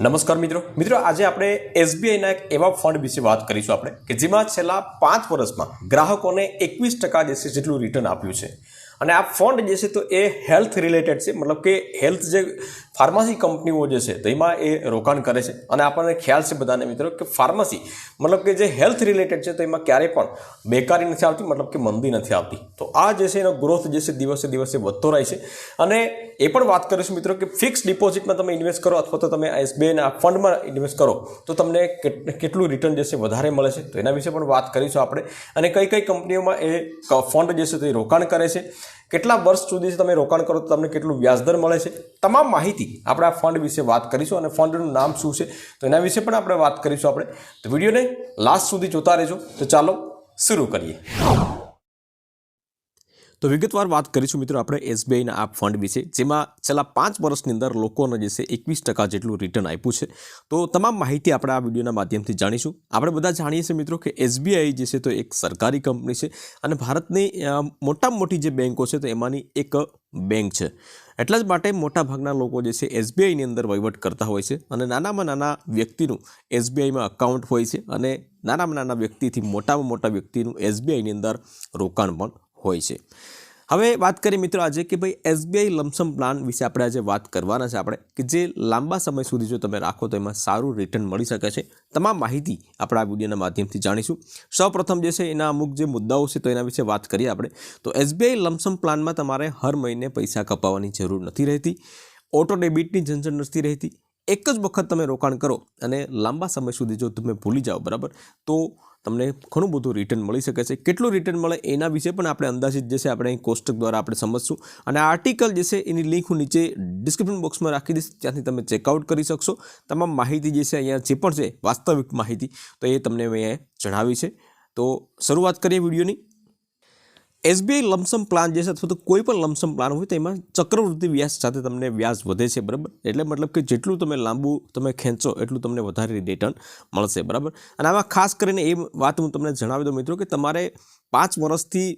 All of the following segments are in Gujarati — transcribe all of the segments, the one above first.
નમસ્કાર મિત્રો. મિત્રો, આજે આપણે એસબીઆઈના એક એવા ફંડ વિશે વાત કરીશું આપણે કે જેમાં છેલ્લા પાંચ વર્ષમાં ગ્રાહકોને એકવીસ ટકા જેટલું રિટર્ન આપ્યું છે. અને આ ફંડ જે છે તો એ હેલ્થ રિલેટેડ છે. મતલબ કે હેલ્થ જે ફાર્મસી કંપનીઓ જે છે, તો એમાં એ રોકાણ કરે છે. અને આપણને ખ્યાલ છે બધાને મિત્રો કે ફાર્મસી, મતલબ કે જે હેલ્થ રિલેટેડ છે, તો એમાં ક્યારેય પણ બેકારી નથી આવતી, મતલબ કે મંદી નથી આવતી. તો આ જે છે એનો ગ્રોથ જે છે દિવસે દિવસે વધતો રહે છે. અને એ પણ વાત કરીશું મિત્રો કે ફિક્સ ડિપોઝિટમાં તમે ઇન્વેસ્ટ કરો અથવા તો તમે એસબીઆઈના ફંડમાં ઇન્વેસ્ટ કરો, તો તમને કેટ- કેટલું રિટર્ન જે છે વધારે મળે છે. તો એના વિશે પણ વાત કરીશું આપણે. અને કઈ કઈ કંપનીઓમાં એ ફંડ જે છે તે રોકાણ કરે છે. કેટલા વર્ષ સુધી તમે રોકાણ કરો તો તમને કેટલું વ્યાજદર મળે છે? તમામ માહિતી આપણે આ ફંડ વિશે વાત કરીશું અને ફંડનું નામ શું છે તો એના વિશે પણ આપણે વાત કરીશું આપણે. તો વિડીયોને લાસ્ટ સુધી જોતા રહેજો. તો ચાલો, શરૂ કરીએ. તો વિગતવાર વાત કરીશું મિત્રો આપણે એસબીઆઈના આ ફંડ વિશે, જેમાં છેલ્લા પાંચ વર્ષની અંદર લોકોને જે છે એકવીસ ટકા જેટલું રિટર્ન આપ્યું છે. તો તમામ માહિતી આપણે આ વિડીયોના માધ્યમથી જાણીશું. આપણે બધા જાણીએ છીએ મિત્રો કે એસબીઆઈ જે છે તો એક સરકારી કંપની છે અને ભારતની મોટામાં મોટી જે બેન્કો છે તો એમાંની એક બેંક છે. એટલા જ માટે મોટાભાગના લોકો જે છે એસબીઆઈની અંદર વહીવટ કરતા હોય છે અને નાનામાં નાના વ્યક્તિનું એસબીઆઈમાં અકાઉન્ટ હોય છે અને નાનામાં નાના વ્યક્તિથી મોટામાં મોટા વ્યક્તિનું એસબીઆઈની અંદર રોકાણ પણ હોય છે. હવે વાત કરીએ મિત્રો આજે કે ભાઈ એસબીઆઈ લમસમ પ્લાન વિશે આપણે આજે વાત કરવાના છે આપણે, કે જે લાંબા સમય સુધી જો તમે રાખો તો એમાં સારું રિટર્ન મળી શકે છે. તમામ માહિતી આપણે આ વિડીયોના માધ્યમથી જાણીશું. સૌપ્રથમ જે છે એના અમુક જે મુદ્દાઓ છે તો એના વિશે વાત કરીએ આપણે. તો એસબીઆઈ લમસમ પ્લાનમાં તમારે હર મહિને પૈસા કપાવવાની જરૂર નથી રહેતી. ઓટો ડેબિટની ઝંઝટ નથી રહેતી. એક જ વખત તમે રોકાણ કરો અને લાંબા સમય સુધી જો તમે ભૂલી જાઓ, બરાબર? તો તમને ઘણું બધું રિટર્ન મળી શકે છે. કેટલું રિટર્ન મળે એના વિશે પણ આપણે અંદાજિત જે છે આપણે અહીં કોષ્ટક દ્વારા આપણે સમજશું. અને આર્ટિકલ જે છે એની લિંક હું નીચે ડિસ્ક્રિપ્શન બોક્સમાં રાખી દઈશ. ત્યાંથી તમે ચેકઆઉટ કરી શકશો. તમામ માહિતી જે છે અહીંયા જે પણ છે વાસ્તવિક માહિતી, તો એ તમને મેં જણાવી છે. તો શરૂઆત કરીએ વિડીયોની. એસબીઆઈ લમસમ પ્લાન જે છે, અથવા તો કોઈ પણ લમસમ પ્લાન હોય, તો એમાં ચક્રવૃદ્ધિ વ્યાજ સાથે તમને વ્યાજ વધે છે, બરાબર? એટલે મતલબ કે જેટલું તમે લાંબુ તમે ખેંચો, એટલું તમને વધારે રિટર્ન મળશે, બરાબર? અને આમાં ખાસ કરીને એ વાત હું તમને જણાવી દઉં મિત્રો કે તમારે પાંચ વર્ષથી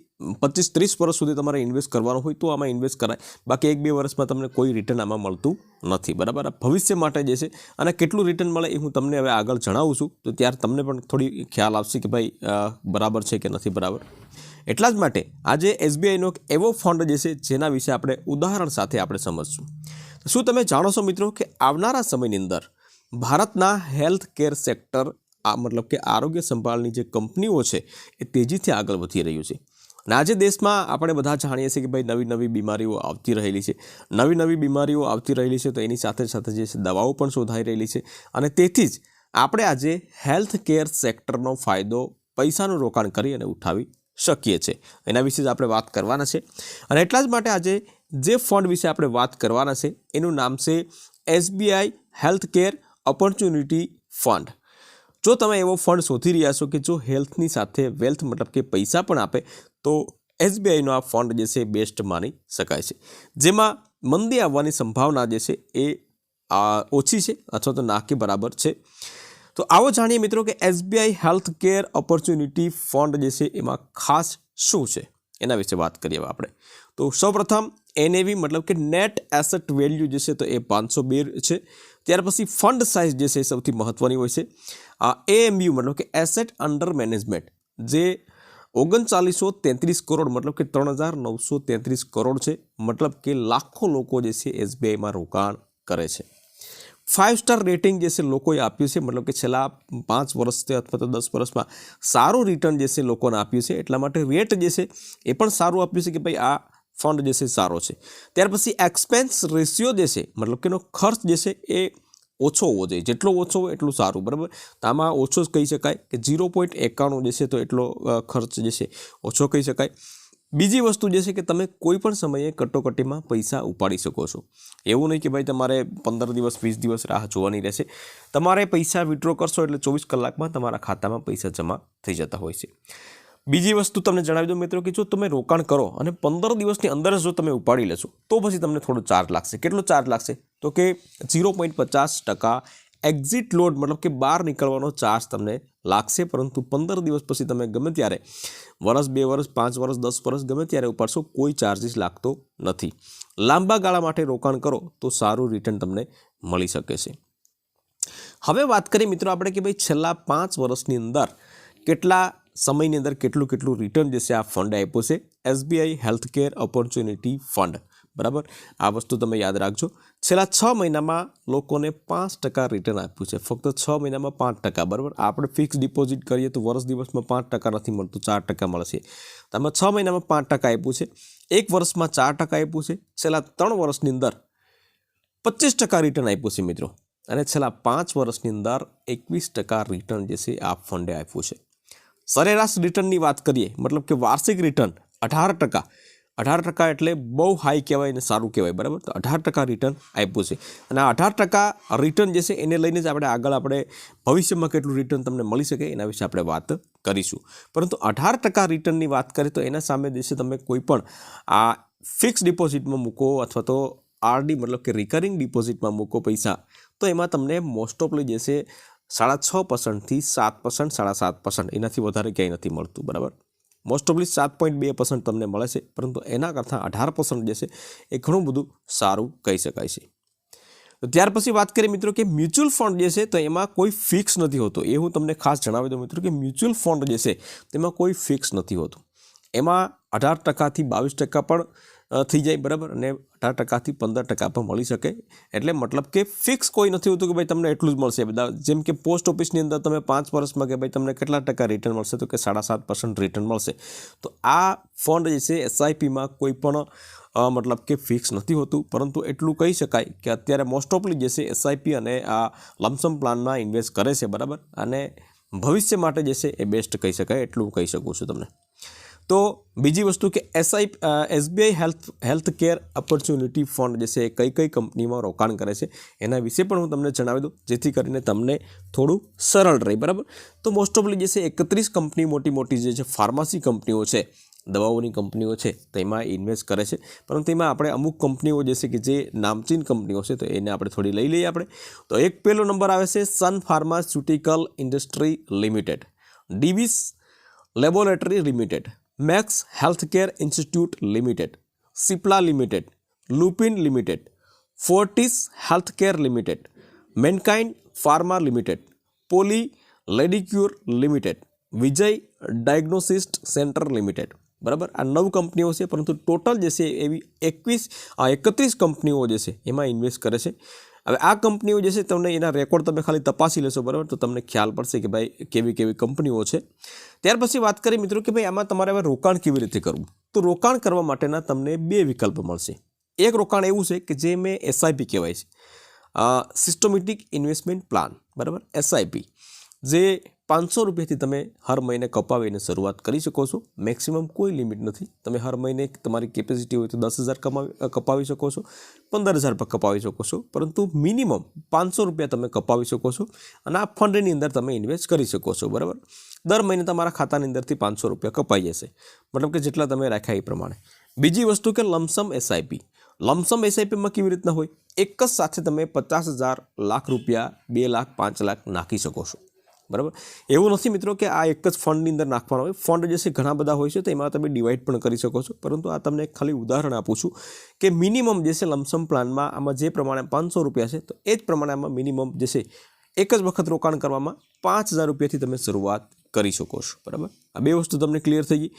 પચીસ ત્રીસ વર્ષ સુધી તમારે ઇન્વેસ્ટ કરવાનો હોય, તો આમાં ઇન્વેસ્ટ કરાય. બાકી એક બે વર્ષમાં તમને કોઈ રિટર્ન આમાં મળતું નથી, બરાબર? ભવિષ્ય માટે જે છે, અને કેટલું રિટર્ન મળે એ હું તમને હવે આગળ જણાવું છું. તો ત્યારે તમને પણ થોડી ખ્યાલ આવશે કે ભાઈ બરાબર છે કે નથી બરાબર? એટલા જ માટે આજે એસબીઆઈનો એક એવો ફંડ જે છે, જેના વિશે આપણે ઉદાહરણ સાથે આપણે સમજશું. શું તમે જાણો છો મિત્રો કે આવનારા સમયની અંદર ભારતના હેલ્થ કેર સેક્ટર, આ મતલબ કે આરોગ્ય સંભાળની જે કંપનીઓ છે, એ તેજીથી આગળ વધી રહ્યું છે. અને આજે દેશમાં આપણે બધા જાણીએ છીએ કે ભાઈ નવી નવી બીમારીઓ આવતી રહેલી છે. નવી નવી બીમારીઓ આવતી રહેલી છે તો એની સાથે સાથે જે દવાઓ પણ શોધાઈ રહેલી છે. અને તેથી જ આપણે આજે હેલ્થ કેર સેક્ટરનો ફાયદો પૈસાનું રોકાણ કરી અને ઉઠાવી શકીએ છીએ. એના વિશે જ આપણે વાત કરવાના છે. અને એટલા જ માટે આજે જે ફંડ વિશે આપણે વાત કરવાના છે, એનું નામ છે SBI health care opportunity fund. જો તમે એવો ફંડ શોધી રહ્યા છો કે જો હેલ્થની સાથે વેલ્થ મતલબ કે પૈસા પણ આપે, તો એસબીઆઈનો આ ફંડ જે છે બેસ્ટ માની શકાય છે. જેમાં મંદી આવવાની સંભાવના જે છે એ ઓછી છે અથવા તો ના કે બરાબર છે. તો આવો જાણીએ મિત્રો કે SBI health care opportunity fund જે છે એમાં ખાસ શું છે? એના વિશે વાત કરીએ આપણે. તો સૌપ્રથમ એનએવી મતલબ કે નેટ એસેટ વેલ્યુ જે છે તો એ પાંચસો બે છે. ત્યાર પછી ફંડ સાઇઝ જે છે સૌથી મહત્ત્વની હોય છે. આ એએમયુ મતલબ કે એસેટ અંડર મેનેજમેન્ટ જે ઓગણચાલીસો તેત્રીસ કરોડ મતલબ કે ત્રણ હજાર નવસો તેત્રીસ કરોડ છે. મતલબ કે લાખો લોકો જે છે એસબીઆઈમાં રોકાણ કરે છે. ફાઇવ સ્ટાર રેટિંગ જે છે લોકોએ આપ્યું છે, મતલબ કે છેલ્લા પાંચ વર્ષથી અથવા તો દસ વર્ષમાં સારું રિટર્ન જે છે લોકોને આપ્યું છે, એટલા માટે રેટ જે છે એ પણ સારું આપ્યું છે કે ભાઈ આ ફંડ જે છે સારો છે. ત્યાર પછી એક્સપેન્સ રેશિયો જે છે મતલબ કે એનો ખર્ચ જે છે એ ઓછો હોવો જોઈએ. જેટલો ઓછો હોય એટલું સારું, બરાબર? તો આમાં ઓછો જ કહી શકાય કે ઝીરો પોઈન્ટ એકાણું જે છે તો એટલો ખર્ચ જે છે ઓછો કહી શકાય. બીજી વસ્તુ જે છે કે તમે કોઈ પણ સમયે કટોકટીમાં પૈસા ઉપાડી શકો છો. એવું નહીં કે ભાઈ તમારે પંદર દિવસ, વીસ દિવસ રાહ જોવાની રહેશે. તમારે પૈસા વિડ્રો કરશો એટલે ચોવીસ કલાકમાં તમારા ખાતામાં પૈસા જમા થઈ જતા હોય છે. બીજી વસ્તુ તમને જણાવી દઉં મિત્રો કે જો તમે રોકાણ કરો અને પંદર દિવસની અંદર જો તમે ઉપાડી લેશો, તો પછી તમને થોડો ચાર્જ લાગશે. કેટલો ચાર્જ લાગશે? તો કે ઝીરો પોઈન્ટ પચાસ ટકા એક્ઝિટ લોડ મતલબ કે બહાર નીકળવાનો ચાર્જ તમને લાગશે, પરંતુ પંદર દિવસ પછી તમે ગમે ત્યારે વર્ષ બે વર્ષ, પાંચ વર્ષ, દસ વર્ષ ગમે ત્યારે ઉપાડશો, કોઈ ચાર્જિસ લાગતો નથી. લાંબા ગાળા માટે રોકાણ કરો તો સારું રિટર્ન તમને મળી શકે છે. હવે વાત કરીએ મિત્રો આપણે કે ભાઈ છેલ્લા પાંચ વર્ષની અંદર કેટલા સમયની અંદર કેટલું કેટલું રિટર્ન જે છે આ ફંડ આપ્યું છે? SBI health care opportunity fund બરાબર? આ વસ્તુ તમે યાદ રાખજો. છેલ્લા છ મહિનામાં લોકોને પાંચ ટકા રિટર્ન આપ્યું છે. ફક્ત છ મહિનામાં પાંચ ટકા, બરાબર? આપણે ફિક્સ ડિપોઝિટ કરીએ તો વર્ષ દિવસમાં પાંચ ટકા નથી મળતું, ચાર ટકા મળશે. તમે છ મહિનામાં પાંચ ટકા આપ્યું છે. એક વર્ષમાં ચાર ટકા આપ્યું છે. છેલ્લા ત્રણ વર્ષની અંદર પચીસ ટકા રિટર્ન આપ્યું છે મિત્રો. અને છેલ્લા પાંચ વર્ષની અંદર એકવીસ ટકા રિટર્ન જે છે આ ફંડે આપ્યું છે. સરેરાશ રિટર્નની વાત કરીએ, મતલબ કે વાર્ષિક રિટર્ન અઢાર ટકા. અઢાર ટકા એટલે બહુ હાઈ કહેવાય અને સારું કહેવાય, બરાબર? તો અઢાર ટકા રિટર્ન આપ્યું છે. અને આ અઢાર ટકા રિટર્ન જે છે એને લઈને જ આપણે આગળ આપણે ભવિષ્યમાં કેટલું રિટર્ન તમને મળી શકે એના વિશે આપણે વાત કરીશું. પરંતુ અઢાર ટકા રિટર્નની વાત કરીએ તો એના સામે છે તમે કોઈ પણ આ ફિક્સ ડિપોઝિટમાં મૂકો અથવા તો આરડી મતલબ કે રિકરિંગ ડિપોઝિટમાં મૂકો પૈસા, તો એમાં તમને મોસ્ટ ઓફલી જે છે સાડા છ પર્સન્ટથી સાત પર્સન્ટ સાડા સાત પર્સન્ટ એનાથી વધારે ક્યાંય નથી મળતું, બરાબર? મોસ્ટ ઓફલી સાત પોઈન્ટ બે પર્સન્ટ તમને મળે છે, પરંતુ એના કરતાં અઢાર પર્સન્ટ જે છે, એ ઘણું બધું સારું કહી શકાય છે. ત્યાર પછી વાત કરીએ મિત્રો કે મ્યુચ્યુઅલ ફંડ જે છે, તો એમાં કોઈ ફિક્સ નથી હોતો. એ હું તમને ખાસ જણાવી દઉં મિત્રો કે મ્યુચ્યુઅલ ફંડ જે છે, તેમાં કોઈ ફિક્સ નથી હોતું. એમાં અઢાર ટકાથી બાવીસ ટકા પણ થઈ જાય, બરાબર? અને અઢાર ટકાથી પંદર ટકા પણ મળી શકે. એટલે મતલબ કે ફિક્સ કોઈ નથી હોતું કે ભાઈ તમને એટલું જ મળશે. બધા, જેમ કે પોસ્ટ ઓફિસની અંદર તમે પાંચ વર્ષમાં કે ભાઈ તમને કેટલા ટકા રિટર્ન મળશે? તો કે સાડા સાત પર્સન્ટ રિટર્ન મળશે. તો આ ફંડ જે છે એસઆઈપીમાં કોઈ પણ મતલબ કે ફિક્સ નથી હોતું. પરંતુ એટલું કહી શકાય કે અત્યારે મોસ્ટ ઓફલી જે છે એસઆઈપી અને આ લમસમ પ્લાનમાં ઇન્વેસ્ટ કરે છે, બરાબર? અને ભવિષ્ય માટે જે છે, એ બેસ્ટ કહી શકાય. એટલું કહી શકું છું તમને. તો બીજી વસ્તુ કે SI SBI health health care opportunity fund જે છે એ કઈ કઈ કંપનીમાં રોકાણ કરે છે એના વિશે પણ હું તમને જણાવી દઉં, જેથી કરીને તમને થોડું સરળ રહે, બરાબર? તો મોસ્ટ ઓફલી જે છે એકત્રીસ કંપની મોટી મોટી જે છે ફાર્મસી કંપનીઓ છે, દવાઓની કંપનીઓ છે, તેમાં ઇન્વેસ્ટ કરે છે. પરંતુ એમાં આપણે અમુક કંપનીઓ જે છે કે જે નામચીન કંપનીઓ છે, તો એને આપણે થોડી લઈ લઈએ આપણે. તો એક પહેલો નંબર આવે છે Sun pharmaceutical industry limited Divi's laboratory limited Max healthcare institute limited, Cipla limited, Lupin limited, Fortis healthcare limited Mankind pharma limited, Poly Medicure limited, Vijay diagnostic centre limited. બરાબર? આ નવ કંપનીઓ છે, પરંતુ ટોટલ જે છે એવી એકવીસ એકત્રીસ કંપનીઓ જે છે એમાં ઇન્વેસ્ટ કરે છે. હવે આ કંપનીઓ જે છે તમને એના રેકોર્ડ તમે ખાલી તપાસી લેશો, બરાબર? તો તમને ખ્યાલ પડશે કે ભાઈ કેવી કેવી કંપનીઓ છે. ત્યાર પછી વાત કરીએ મિત્રો કે ભાઈ આમાં તમારે હવે રોકાણ કેવી રીતે કરવું? તો રોકાણ કરવા માટેના તમને બે વિકલ્પ મળશે. એક રોકાણ એવું છે કે જે મેં એસઆઈપી કહેવાય છે. સિસ્ટમેટિક ઇન્વેસ્ટમેન્ટ પ્લાન બરાબર? એસઆઈપી જે પાંચસો રૂપિયાથી તમે હર મહિને કપાવીને શરૂઆત કરી શકો છો. મેક્સિમમ કોઈ લિમિટ નથી. તમે હર મહિને તમારી કેપેસિટી હોય તો દસ હજાર કમાવી કપાવી શકો છો. પંદર હજાર પર કપાવી શકો છો. પરંતુ મિનિમમ પાંચસો રૂપિયા તમે કપાવી શકો છો અને આ ફંડની અંદર તમે ઇન્વેસ્ટ કરી શકો છો. બરાબર? દર મહિને તમારા ખાતાની અંદરથી પાંચસો રૂપિયા કપાઈ જશે. મતલબ કે જેટલા તમે રાખ્યા એ પ્રમાણે. બીજી વસ્તુ કે લમસમ એસઆઈપી લમસમ એસઆઈપીમાં કેવી રીતના હોય? એક જ સાથે તમે પચાસ હજાર લાખ રૂપિયા, બે લાખ, પાંચ લાખ નાખી શકો છો. બરાબર? એવું નથી મિત્રો કે આ એક જ ફંડની અંદર નાખવાનો હોય. ફંડ જે છે ઘણા બધા હોય છે, તો એમાં તમે ડિવાઈડ પણ કરી શકો છો. પરંતુ આ તમને ખાલી ઉદાહરણ આપું છું કે મિનિમમ જે છે લમસમ પ્લાનમાં આમાં જે પ્રમાણે પાંચસો રૂપિયા છે, તો એ જ પ્રમાણે આમાં મિનિમમ જે છે એક જ વખત રોકાણ કરવામાં પાંચ હજાર રૂપિયાથી તમે શરૂઆત કરી શકો છો. બરાબર? આ બે વસ્તુ તમને ક્લિયર થઈ ગઈ.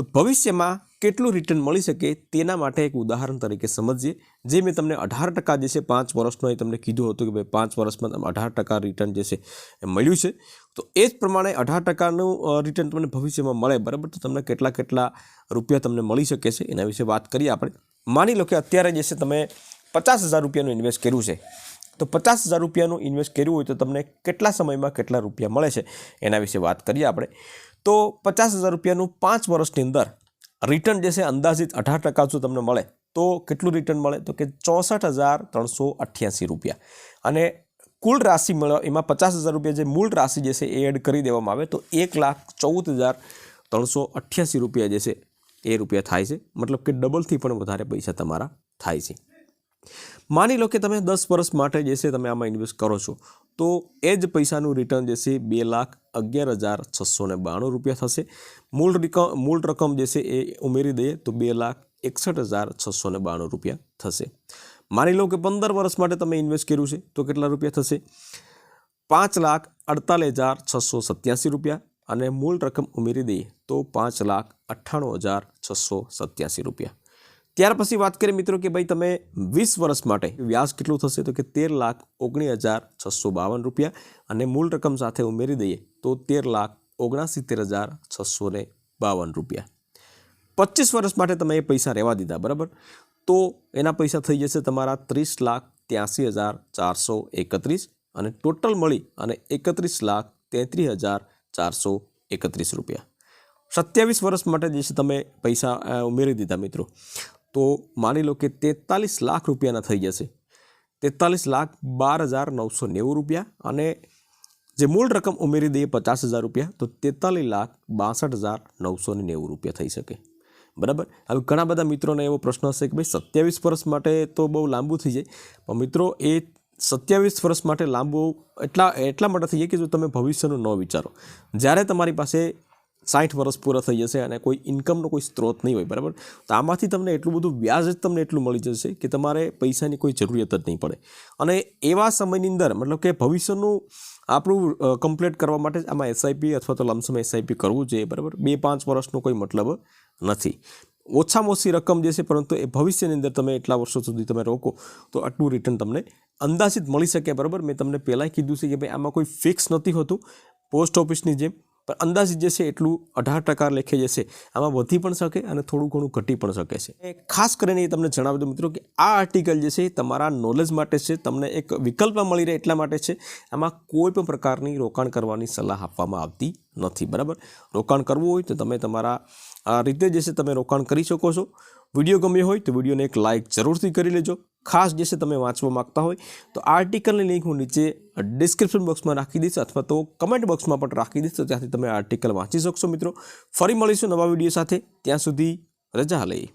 તો ભવિષ્યમાં કેટલું રિટર્ન મળી શકે તેના માટે એક ઉદાહરણ તરીકે સમજીએ. જે મેં તમને અઢાર ટકા જે છે પાંચ વર્ષનો એ તમને કીધું હતું કે ભાઈ પાંચ વર્ષમાં તમને અઢાર ટકા રિટર્ન જે છે એ મળ્યું છે. તો એ જ પ્રમાણે અઢાર ટકાનું રિટર્ન તમને ભવિષ્યમાં મળે. બરાબર? તો તમને કેટલા કેટલા રૂપિયા તમને મળી શકે છે? એના વિશે વાત કરીએ આપણે. માની લો કે અત્યારે જે છે તમે પચાસ હજાર રૂપિયાનું ઇન્વેસ્ટ કર્યું છે. તો પચાસ હજાર રૂપિયાનું ઇન્વેસ્ટ કર્યું હોય તો તમને કેટલા સમયમાં કેટલા રૂપિયા મળે છે? એના વિશે વાત કરીએ આપણે. તો પચાસ હજાર રૂપિયાનું પાંચ વર્ષની અંદર રિટર્ન જે છે અંદાજિત અઢાર ટકા જો તમને મળે, તો કેટલું રિટર્ન મળે? તો કે ચોસઠ હજાર ત્રણસો અઠ્યાસી રૂપિયા. અને કુલ રાશિ મળે એમાં પચાસ હજાર રૂપિયા જે મૂળ રાશિ જે છે એ એડ કરી દેવામાં આવે, તો એક લાખ ચૌદ હજાર ત્રણસો અઠ્યાસી રૂપિયા જે છે એ રૂપિયા થાય છે. મતલબ કે ડબલથી પણ વધારે પૈસા તમારા થાય છે. માની લો કે તમે દસ વર્ષ માટે જે છે તમે આમાં ઇન્વેસ્ટ કરો છો તો એ જ પૈસાનું રિટર્ન જે છે બે લાખ અગિયાર હજાર છસો ને બાણું રૂપિયા થશે. મૂળ રકમ મૂળ રકમ જે છે એ ઉમેરી દઈએ તો બે લાખ એકસઠ હજાર છસો ને બાણું રૂપિયા થશે. માની લો કે પંદર વર્ષ માટે તમે ઇન્વેસ્ટ કર્યું છે, તો કેટલા રૂપિયા થશે? પાંચ લાખ અડતાલીસ હજાર છસો સત્યાસી રૂપિયા અને મૂળ રકમ ઉમેરી દઈએ તો પાંચ લાખ અઠ્ઠાણું હજાર છસો સત્યાસી રૂપિયા. ત્યાર પછી વાત કરીએ મિત્રો કે ભાઈ તમે વીસ વર્ષ માટે વ્યાજ કેટલું થશે? તો કે તેર લાખ ઓગણીસ હજાર છસો બાવન રૂપિયા અને મૂળ રકમ સાથે ઉમેરી દઈએ તો તેર લાખ ઓગણસિત્તેર હજાર છસો ને બાવન રૂપિયા. પચીસ વર્ષ માટે તમે એ પૈસા રહેવા દીધા, બરાબર? તો એના પૈસા થઈ જશે તમારા ત્રીસ લાખ ત્યાંસી હજાર ચારસો એકત્રીસ અને ટોટલ મળી અને એકત્રીસ લાખ તેત્રીસ હજાર ચારસો એકત્રીસ રૂપિયા. સત્યાવીસ વર્ષ માટે જે છે તમે પૈસા ઉમેરી દીધા મિત્રો. તો માની લો કે તેતાલીસ લાખ રૂપિયાના થઈ જશે. તેતાલીસ લાખ બાર હજાર નવસો નેવું રૂપિયા અને જે મૂળ રકમ ઉમેરી દઈએ પચાસ હજાર રૂપિયા, તો તેતાલીસ લાખ બાસઠ હજાર નવસો ને નેવું રૂપિયા થઈ શકે. બરાબર? હવે ઘણા બધા મિત્રોને એવો પ્રશ્ન હશે કે ભાઈ સત્યાવીસ વર્ષ માટે તો બહુ લાંબુ થઈ જાય, પણ મિત્રો એ સત્યાવીસ વર્ષ માટે લાંબુ એટલા એટલા માટે થઈ જાય કે જો તમે ભવિષ્યનું ન વિચારો. જ્યારે તમારી પાસે સાઠ વર્ષ પૂરા થઈ જશે અને કોઈ ઇન્કમનો કોઈ સ્ત્રોત નહીં હોય, બરાબર? તો આમાંથી તમને એટલું બધું વ્યાજ જ તમને એટલું મળી જશે કે તમારે પૈસાની કોઈ જરૂરિયાત જ નહીં પડે. અને એવા સમયની અંદર, મતલબ કે ભવિષ્યનું આપણું કમ્પ્લીટ કરવા માટે આમાં એસઆઈપી અથવા તો લમસમ એસઆઈપી કરવું જોઈએ, બરાબર? બે પાંચ વર્ષનો કોઈ મતલબ નથી. ઓછામાં ઓછી રકમ જે છે, પરંતુ એ ભવિષ્યની અંદર તમે એટલા વર્ષો સુધી તમે રોકો, તો આટલું રિટર્ન તમને અંદાજિત મળી શકે, બરાબર? મેં તમને પહેલાંય કીધું છે કે ભાઈ, આમાં કોઈ ફિક્સ નથી હોતું. પોસ્ટ ઓફિસની જેમ પણ અંદાજિત જે છે એટલું અઢાર ટકા લેખે જે છે, આમાં વધી પણ શકે અને થોડું ઘણું ઘટી પણ શકે છે. ખાસ કરીને એ તમને જણાવી દઉં મિત્રો કે આ આર્ટિકલ જે છે એ તમારા નોલેજ માટે છે, તમને એક વિકલ્પ મળી રહે એટલા માટે છે, આમાં કોઈ પણ પ્રકારની રોકાણ કરવાની સલાહ આપવામાં આવતી નથી, બરાબર? રોકાણ કરવું હોય તો તમે તમારા રીતે જે છે તમે રોકાણ કરી શકો છો. વીડિયો ગમ્યો હોય તો વિડીયોને એક લાઇક જરૂરથી કરી લેજો. ખાસ જે છે તમે વાંચવા માગતા હોય તો આર્ટિકલની લિંક હું નીચે ડિસ્ક્રિપ્શન બોક્સમાં રાખી દઈશ અથવા તો કમેન્ટ બોક્સમાં પણ રાખી દઈશ તો ત્યાંથી તમે આર્ટિકલ વાંચી શકશો મિત્રો. ફરી મળીશું નવા વીડિયો સાથે. ત્યાં સુધી રજા લઈએ